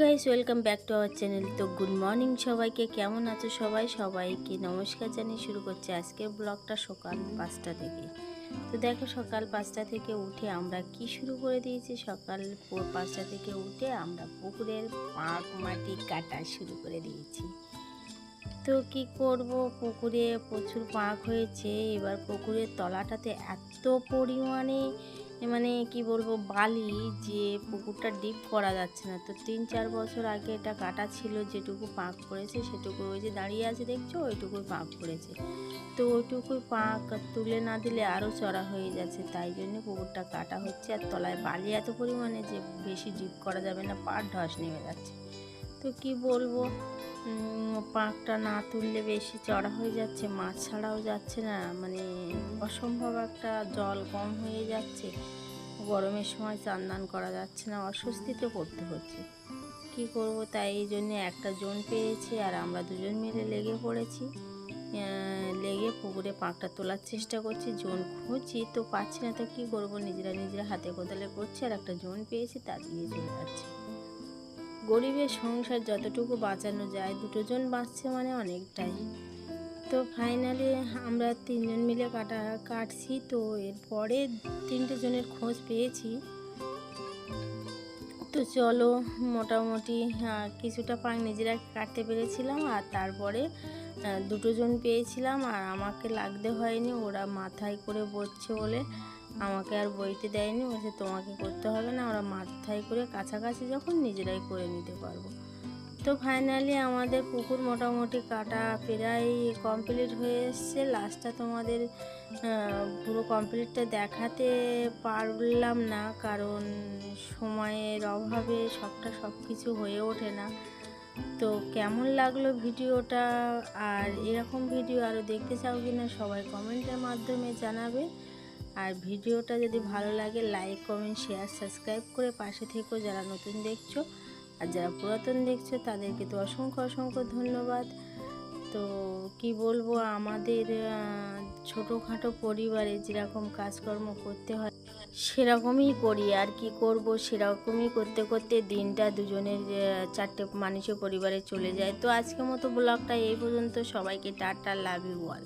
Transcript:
Guys welcome back to our channel তো good morning সবাইকে, কেমন আছো সবাই? সবাইকে নমস্কার জানিয়ে শুরু করছি আজকে ব্লগটা সকাল পাঁচটা থেকে। তো দেখো সকাল পাঁচটা থেকে উঠে আমরা কি শুরু করে দিয়েছি? সকাল পাঁচটা থেকে উঠে আমরা পুকুরের পাঁক মাটি কাটা শুরু করে দিয়েছি। তো কি করব? পুকুরে প্রচুর পাঁক হয়েছে। এবার পুকুরের তলাটাতে এত পরিমাণে মানে কি বলব, বালি যে পুকুরটা ডিপ করা যাচ্ছে না। তো তিন চার বছর আগে এটা কাটা ছিল, যেটুকু পাঁক পড়েছে সেটুকু ওই যে দাঁড়িয়ে আছে দেখছ, ওইটুকুই পাঁক পড়েছে তো ওইটুকুই পাঁক তুলে না দিলে আরও চড়া হয়ে যাচ্ছে। তাই জন্য পুকুরটা কাটা হচ্ছে আর তলায় বালি এত পরিমাণে যে বেশি ডিপ করা যাবে না, পার ধস নেমে যাচ্ছে। তো কি বলব পাঁকটা না তুললে বেশি চড়া হয়ে যাচ্ছে, মাছ ছাড়াও যাচ্ছে না। মানে অসম্ভব একটা জল কম হয়ে যাচ্ছে। গরমের সময় চান করা যাচ্ছে না, অস্বস্তিতে পড়তে হচ্ছে। কি করব তাই এই জন্যে একটা জোন পেয়েছি আর আমরা দুজন মিলে লেগে পড়েছি। লেগে পুকুরে পাঁকটা তোলার চেষ্টা করছি, জোন খুঁজছি তো পাচ্ছি না তো কী করব? নিজেরা নিজেরা হাতে কোদালে করছি আর একটা জোন পেয়েছি তা দিয়ে চলে যাচ্ছে। গরিবের সংসার যতটুকু বাঁচানো যায় দুটো জন বাঁচছে মানে অনেকটাই। তো ফাইনালি আমরা তিনজন মিলে কাটা, কাটছি, তো এরপরে তিনটে জনের খোঁজ পেয়েছি। তো চলো মোটামুটি কিছুটা পাক নিজেরা কাটতে পেরেছিলাম আর তারপরে দুটো জন পেয়েছিলাম আর আমাকে লাগতে হয়নি, ওরা মাথায় করে বসছে বলে আমাকে আর বইতে দেয়নি, বলছে তোমাকে করতে হবে না, আমরা মাথায় করে কাছাকাছি যখন নিজেরাই করে নিতে পারব। তো ফাইনালি আমাদের পুকুর মোটামুটি কাটা প্রায় কমপ্লিট হয়ে এসছে। লাস্টটা তোমাদের পুরো কমপ্লিটটা দেখাতে পারলাম না, কারণ সময়ের অভাবে সবটা সব কিছু হয়ে ওঠে না। তো কেমন লাগল ভিডিওটা, আর এরকম ভিডিও আরও দেখতে চাও কি না সবাই কমেন্টের মাধ্যমে জানাবে। আর ভিডিওটা যদি ভালো লাগে লাইক কমেন্ট শেয়ার সাবস্ক্রাইব করে পাশে থেকেও যারা নতুন দেখছ। আর যারা পুরাতন দেখছ, তাদেরকে তো অসংখ্য অসংখ্য ধন্যবাদ। তো কি বলব, আমাদের ছোটোখাটো পরিবারে যেরকম কাজকর্ম করতে হয়, সেরকমই করি। আর কি করব, সেরকমই করতে করতে দিনটা দুজনের চারটে মানুষের পরিবারে চলে যায়। তো আজকের মতো ব্লগটা এই পর্যন্ত। সবাইকে টাটা লাভ ইউ অল